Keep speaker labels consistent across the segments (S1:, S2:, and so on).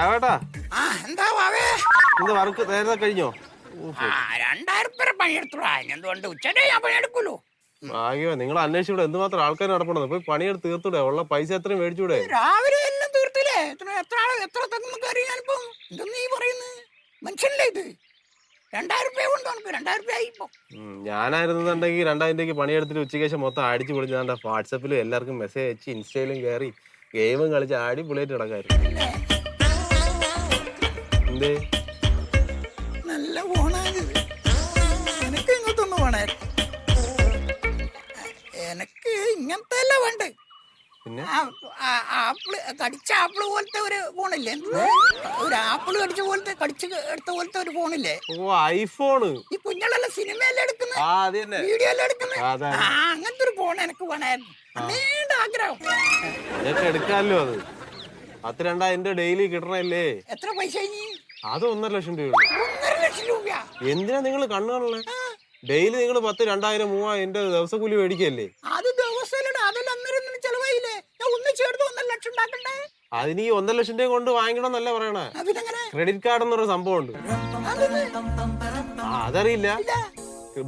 S1: സുഖേട്ടാ
S2: ആ എന്താ വാവേ?
S1: ഇന്ന് വർക്ക് നേരത്തെ കഴിഞ്ഞോ?
S2: ആ രണ്ടായിരം പേരെ പണിയെടുത്തോളാ എന്തുകൊണ്ട് ഉച്ചയുടെ ഞാൻ പണിയെടുക്കുള്ളൂ
S1: ഭാഗ്യോ നിങ്ങൾ അന്വേഷിച്ചൂടെ എന്തുമാത്രം ആൾക്കാർ നടപ്പണത് പോയി പണിയെടുത്ത് തീർത്തൂടെ. ഉള്ള പൈസ എത്രയും മേടിച്ചൂടെ.
S2: രാവിലെ എല്ലാം തീർത്തില്ലേ? എത്ര എത്ര ആൾ എത്ര തെങ്ങ് കയറി ഞാനിപ്പം എന്തെന്ന് നീ പറയുന്നത് മനുഷ്യനല്ലേ ഇത്? രണ്ടായിരം രൂപ കൊണ്ട് നമുക്ക് രണ്ടായിരം രൂപ
S1: ആയിപ്പോ ഞാനായിരുന്നുണ്ടെങ്കിൽ രണ്ടായിരം രൂപയ്ക്ക് പണിയെടുത്തിട്ട് ഉച്ചയ്ക്ക് ശേഷം മൊത്തം അടിച്ചു പൊളിച്ച് ഞാൻ വാട്സപ്പിലും എല്ലാവർക്കും മെസ്സേജ് അയച്ച് ഇൻസ്റ്റയിലും കയറി ഗെയിമും കളിച്ച് ആടി പൊളിയായിട്ട് കിടക്കായിരുന്നു എന്തേ
S2: നല്ല ഫോണാണ് എനിക്ക് ഇങ്ങോട്ടൊന്ന് വേണായിരുന്നു എനിക്ക് ഇങ്ങനത്തെ അല്ല വേണ്ടേ.
S1: പിന്നെ?
S2: ആപ്പിൾ കടിച്ച ആപ്പിൾ പോലത്തെ ഒരു ഫോണില്ലേ ഒരു ആപ്പിൾ കടിച്ച പോലത്തെ കടിച്ച് എടുത്ത പോലത്തെ ഒരു ഫോണില്ലേ
S1: ഓ ഐഫോൺ
S2: ഈ കുഞ്ഞുള്ള സിനിമയെല്ലാം എടുക്കുന്നത് വീഡിയോ എല്ലാം എടുക്കുന്നത്
S1: ആ.
S2: അങ്ങനത്തെ ഒരു ഫോൺ എനിക്ക് വേണമായിരുന്നു നീണ്ട ആഗ്രഹം.
S1: എടുക്കാമല്ലോ അത്. പത്ത് രണ്ടായിരം ഡെയിലി കിട്ടണല്ലേ?
S2: എത്ര പൈസ ഇനി?
S1: അത് ഒന്നര ലക്ഷം രൂപയുള്ളൂ
S2: രൂപ
S1: എന്തിനാ നിങ്ങൾ കണ്ണു ഡെയിലി നിങ്ങൾ പത്ത് രണ്ടായിരം മൂവായിരം എന്റെ കൂലി മേടിക്കല്ലേ?
S2: അത്
S1: അതിന് ഈ ഒന്നര ലക്ഷം രൂപ കൊണ്ട് വാങ്ങിക്കണം എന്നല്ല പറയണേ ക്രെഡിറ്റ് കാർഡ് എന്നൊരു സംഭവം ഉണ്ട് അതറിയില്ല.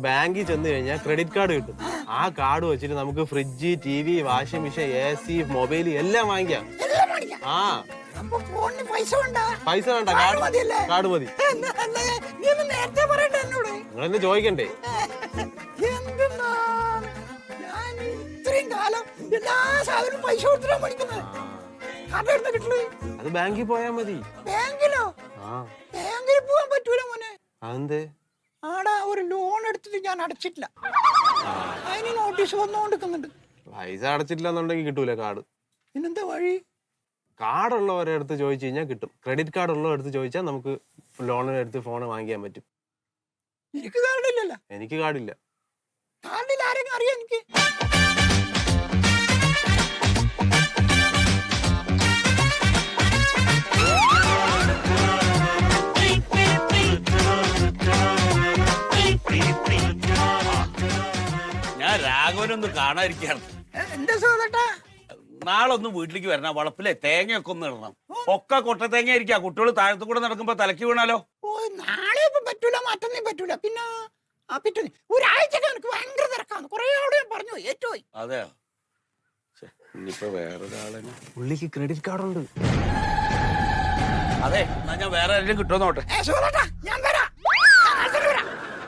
S1: ബാങ്കിൽ ചെന്ന് കഴിഞ്ഞാൽ ക്രെഡിറ്റ് കാർഡ് കിട്ടും. ആ. കാർഡ് വെച്ചിട്ട് നമുക്ക് fridge T V washing machine A C mobile എല്ലാം വാങ്ങിക്കാം. ആ.
S2: അപ്പൊ ഫോണിന് പൈസ വേണ്ടാ
S1: പൈസ വേണ്ട
S2: കാർഡ്
S1: കാർഡ്
S2: മതിയല്ലേ?
S1: കാർഡ് മതി?
S2: നീ ഒന്ന് നേരത്തെ പറയണ്ട എന്നോട്.
S1: നിങ്ങൾ എന്നെ ചോദിക്കണ്ടേ
S2: ഞാൻ ഇത്രയും കാലം എല്ലാ സാധനവും പൈസ കൊടുത്തിട്ടാ
S1: അത് ബാങ്കിൽ പോയാ മതി.
S2: ബാങ്കിലോ? ബാങ്കിൽ പോവാൻ പറ്റൂല മോനെ.
S1: അതെന്തേ?
S2: ആടാ ഒരു ലോൺ എടുത്തിട്ട് ഞാൻ അടച്ചിട്ടില്ല. അതിന് നോട്ടീസ് വന്നുകൊണ്ടിരിക്കുന്നുണ്ട്
S1: പൈസ അടച്ചിട്ടില്ല എന്നുണ്ടെങ്കിൽ കിട്ടൂല കാർഡ്.
S2: പിന്നെന്താ വഴി?
S1: കാർഡ് ഉള്ളവരെ അടുത്ത് ചോദിച്ചു കഴിഞ്ഞാൽ കിട്ടും. ക്രെഡിറ്റ് കാർഡ് ഉള്ളവരെ അടുത്ത് ചോദിച്ചാൽ നമുക്ക് ലോണിന് എടുത്ത് ഫോൺ വാങ്ങിക്കാൻ പറ്റും.
S2: എനിക്ക് കാർഡില്ലല്ലോ.
S1: എനിക്ക് കാർഡില്ല.
S2: കാർഡിൽ ആരെങ്കിലും അറിയാം എനിക്ക്?
S3: ഞാൻ രാഘവനൊന്ന് കാണാതിരിക്കാണ്
S2: എന്റെ എന്താ സോദട്ടാ
S3: നാളെ ഒന്ന് വീട്ടിലേക്ക് വരണം. വളപ്പിലെ തേങ്ങയൊക്കെ ഒന്ന് ഇടണം. ഒക്കെ കൊട്ട തേങ്ങ ആയിരിക്കാം കുട്ടികൾ താഴത്തു കൂടെ നടക്കുമ്പോ തലക്ക് വീണാലോ?
S2: ഓ നാളെ ഇപ്പൊ പറ്റൂല മറ്റൊന്നും പറ്റൂല. പിന്നെ ആ പിറ്റേ ഒരാഴ്ചക്ക് എനിക്ക് ഭയങ്കര തിരക്കാണ്. കുറെ ആളോട് ഞാൻ പറഞ്ഞു
S3: ഇനിയിപ്പോ വേറൊരാളെ
S1: പുള്ളിക്ക് ക്രെഡിറ്റ് കാർഡ് ഉണ്ട്.
S3: അതെ എന്നാ ഞാൻ വേറെ ആരെങ്കിലും കിട്ടുമോ നോട്ടെ
S2: ഞാൻ നാളെ വരാം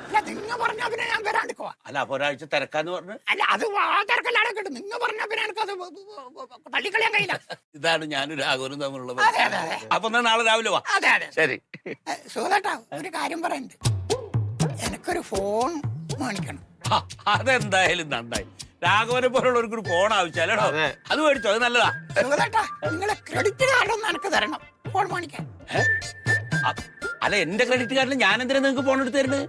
S2: അല്ല നിങ്ങ പറഞ്ഞ പിന്നെ ഞാൻ വരാണ്ടിക്കോ
S3: അല്ല അപ്പൊ ഒരാഴ്ച തിരക്കാന്ന് പറഞ്ഞു?
S2: അല്ല അത് ആ തിരക്കല്ലാതെ കിട്ടും നിങ്ങൾ പറഞ്ഞ പിന്നെ എനിക്കത് തള്ളിക്കളയാൻ കഴിയില്ല.
S3: ഇതാണ് ഞാനും രാഘവനും തമ്മിലുള്ള
S2: അതെ അതെ അതെ.
S3: അപ്പൊ എന്നാ നാളെ രാവിലെ വാ.
S2: അതെ അതെ.
S3: ശരി.
S2: സുഖേട്ടാ ഒരു കാര്യം പറയണ്ട്. എനിക്കൊരു ഫോൺ മേടിക്കണം
S3: ആ, അതെന്തായാലും നന്നായി. രാഘവനെ പോലുള്ളവർക്ക് ഒരു ഫോൺ ആവശ്യമല്ലോ
S1: അതെ.
S3: അത് മേടിച്ചോ അത് നല്ലതാ.
S2: സോദട്ടാ നിങ്ങളെ ക്രെഡിറ്റ് കാർഡ് ഒന്ന് എനിക്ക് തരണം. ഫോൺ മേടിക്കാൻ
S3: ഏ? അ- അല്ല എന്റെ ക്രെഡിറ്റ് കാർഡിൽ ഞാൻ എന്തിനാ നിങ്ങൾക്ക് ഫോൺ എടുത്ത് തരുന്നത്?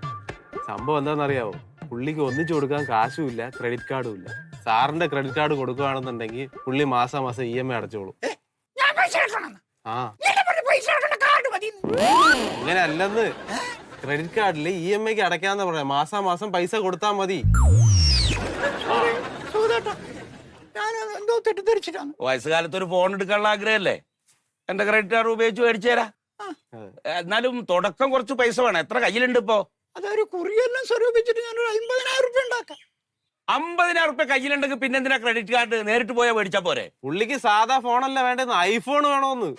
S1: സംഭവം എന്താണെന്നറിയാവോ? പുള്ളിക്ക് ഒന്നിച്ചു കൊടുക്കാൻ കാശുമില്ല ഇല്ല ക്രെഡിറ്റ് കാർഡും ഇല്ല. സാറിന്റെ ക്രെഡിറ്റ് കാർഡ് കൊടുക്കുകയാണെന്നുണ്ടെങ്കിൽ പുള്ളി മാസം മാസം ഇ എം ഐ അടച്ചോളും.
S2: ഏ, ഞാൻ പൈസ എടുക്കണം
S1: ആ. അങ്ങനെ അല്ലെന്ന് ക്രെഡിറ്റ് കാർഡിൽ ഇ എം ഐക്ക് അടയ്ക്കാന്ന് പറയാം മാസാ മാസം പൈസ കൊടുത്താൽ മതി.
S2: സോദട്ടാ. ഞാൻ എന്തോ തെറ്റിദ്ധരിച്ചിട്ടാണ്.
S3: വയസ്സുകാലത്ത് ഒരു ഫോൺ എടുക്കാനുള്ള ആഗ്രഹമല്ലേ? എന്റെ ക്രെഡിറ്റ് കാർഡ് ഉപയോഗിച്ച് മേടിച്ചു തരാം. എന്നാലും തുടക്കം കുറച്ച് പൈസ വേണം. എത്ര കയ്യിലുണ്ട് ഇപ്പോ
S2: അതൊരു കുറിയെല്ലാം സ്വരൂപിച്ചിട്ട് ഞാനൊരു അമ്പതിനായിരം റുപ്യ ഉണ്ടാക്കാം.
S3: അമ്പതിനായിരം റുപ്യ കയ്യിലുണ്ടെങ്കിൽ പിന്നെ എന്തിനാ ക്രെഡിറ്റ് കാർഡ് നേരിട്ട് പോയാൽ മേടിച്ചാ പോരെ?
S1: പുള്ളിക്ക് സാധാ ഫോണല്ല വേണ്ടത് ഐഫോൺ വേണോന്ന്.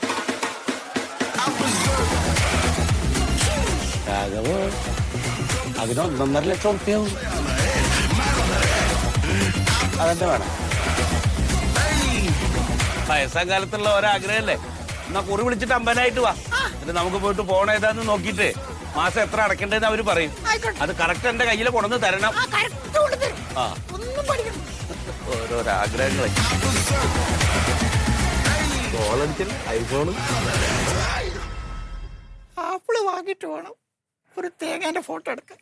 S3: അതിന് ഒന്നൊന്നര ലക്ഷം റുപ്യാവും അതെന്താ വേണം? വയസ്സാം കാലത്തുള്ള ഒരാഗ്രഹല്ലേ? എന്നാ കുറി വിളിച്ചിട്ട് അമ്പനായിട്ട് വാ. എന്നിട്ട് നമുക്ക് പോയിട്ട് ഫോൺ ഏതാന്ന് നോക്കിയിട്ട് മാസം എത്ര അടക്കേണ്ടതെന്ന് അവർ പറയും.
S2: ആയിക്കോട്ടെ.
S3: അത് കറക്റ്റ് എന്റെ കയ്യിൽ കൊണ്ടുവന്ന് തരണം.
S2: ആ കറക്റ്റ്
S3: ആ.
S2: ഒന്നും പഠിക്കണം
S3: ഓരോരോ ആഗ്രഹങ്ങളെ
S1: ഐഫോൺ
S2: ആപ്പിൾ വാങ്ങിയിട്ട് വേണം. ഒരു തേങ്ങേന്റെ ഫോട്ടോ എടുക്കാൻ.